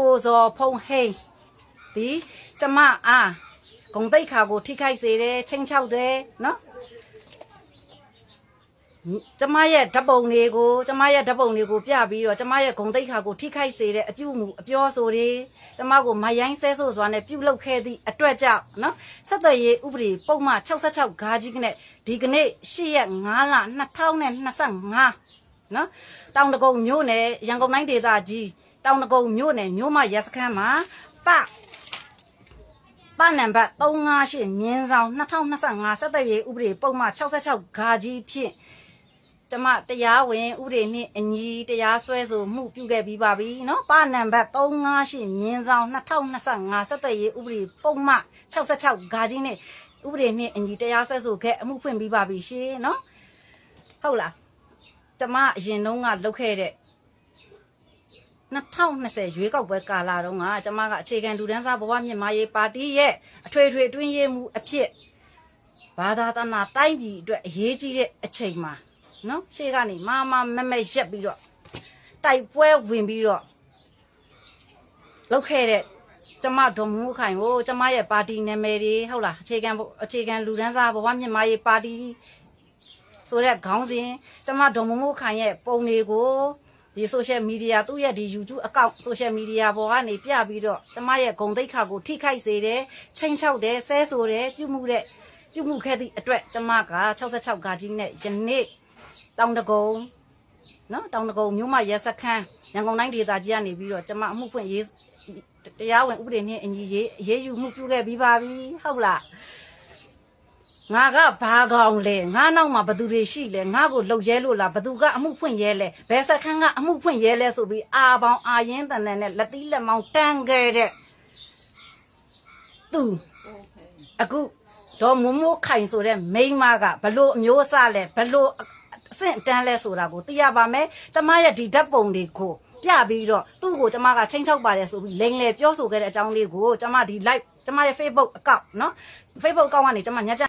ကိုဇော်ဖုံဟိန်းဒီကျမအားဂုံတိတ်ခါကိုထိခိုက်စေတယ်ချင်းချောက်တယ်နော်ကျမရဲ့ဓာတ်ပုံတွေကိုကျမရဲ့ဓာတ်ပုံတွေကိုပြပြီးတော့ကျမရဲ့ဂုံတိတ်ခါကိုထိခိုက်စေတဲ့အပြုမှုအပြောဆိုတွေကျမကိုမယိုင်းဆဲဆိုးစွာနဲ့ပြုလုပ်ခဲ့သည့်အတွက်ကြောင့်နော်ဆက်သွယ်ရေးဥပဒေပုံမှန်66ဂါကြီးကနဲ့ဒီကနေ့8ရက်5လ2025 နော်တောင်တကုံမြို့နယ်ရန်ကုန်တိုင်းဒေသကြီးတောင်တကုံမြို့နယ်မြို့မရက်စခန်းမှာပပနံပါတ်358မြင်းဆောင်2025ဆက်သွယ်ရေးဥပဒေပုံမှန်66ဂါကြီးဖြင့် ကျမတရားဝင်ဥပဒေနှင့်အညီတရားစွဲဆိုမှုပြုခဲ့ပြီးပါပြီเนาะပါနံပါတ်358မြင်းဆောင်2025စက်သက်ရေးဥပဒေပုံမှန်66ဂါကြီးနဲ့ဥပဒေနှင့်အညီတရားစွဲဆိုခဲ့အမှုဖွင့်ပြီးပါပြီရှင်เนาะဟုတ်လား ကျမအရင်တုန်းကလုပ်ခဲ့တဲ့2020ရွေးကောက်ပွဲကာလတုန်းကကျမကအခြေခံလူဒန်းစားဘဝမြင့်မာရေးပါတီရဲ့အထွေထွေအတွင်းရေးမှုအဖြစ်ဘာသာတနာတိုင်းပြည်အတွက်အရေးကြီးတဲ့အချိန်မှာနော်ရှေ့ကနေမာမမမက်ရက်ပြီးတော့တိုက်ပွဲဝင်ပြီးတော့လောက်ခဲ့တဲ့ကျမဒေါ်မိုးခိုင်ကိုကျမရဲ့ပါတီနာမည်တွေဟုတ်လားအခြေခံအခြေခံလူဒန်းစားဘဝမြင့်မာရေးပါတီ ဆိုတဲ့ခေါင်းစဉ်ကျမဒေါ်မိုးခိုင်ရဲ့ပုံတွေကိုဒီ social media သူ့ရဲ့ဒီ YouTube account social media ပေါ်ကနေပြပြီးတော့ကျမရဲ့ဂုံတိတ်ခါကိုထိခိုက်စေတယ်ချိန်ချောက်တယ်ဆဲဆိုတယ်ပြုမှုတဲ့ပြုမှုခဲ့သည့်အတွက်ကျမက66ဂါကြီးနဲ့ယနေ့တောင်တကုံနော်တောင်တကုံမြို့မရဲစခန်းရန်ကုန်တိုင်းဒေသကြီးကနေပြီးတော့ကျမအမှုဖွင့်ရေးတရားဝင်ဥပဒေနဲ့အညီရေးရေးယူမှုပြုခဲ့ပြီးပါပြီဟုတ်လား ငါကဘာကောင်လဲငါနောက်မှာဘသူတွေရှိလဲငါကိုလှုပ်ရဲလို့လားဘသူကအမှုဖွင့်ရဲလဲဘယ်စခန်းကအမှုဖွင့်ရဲလဲဆိုပြီးအာပေါင်းအာရင်တန်တန်နဲ့လက်သီးလက်မောင်းတန်းခဲ့တဲ့သူအခုတော့မမိုးခိုင်ဆိုတဲ့မိန်းမကဘလို့အမျိုးအစားလဲဘလို့အဆင့်အတန်းလဲဆိုတာကိုသိရပါမယ်။ကျမရဲ့ဒီဓာတ်ပုံတွေကိုပြပြီးတော့သူ့ကိုကျမကချင်းချောက်ပါတယ်ဆိုပြီးလိန်လေပြောဆိုခဲ့တဲ့အကြောင်းလေးကိုကျမဒီ live ကျမရဲ့ Facebook account နော် Facebook account ကနေကျမညကြ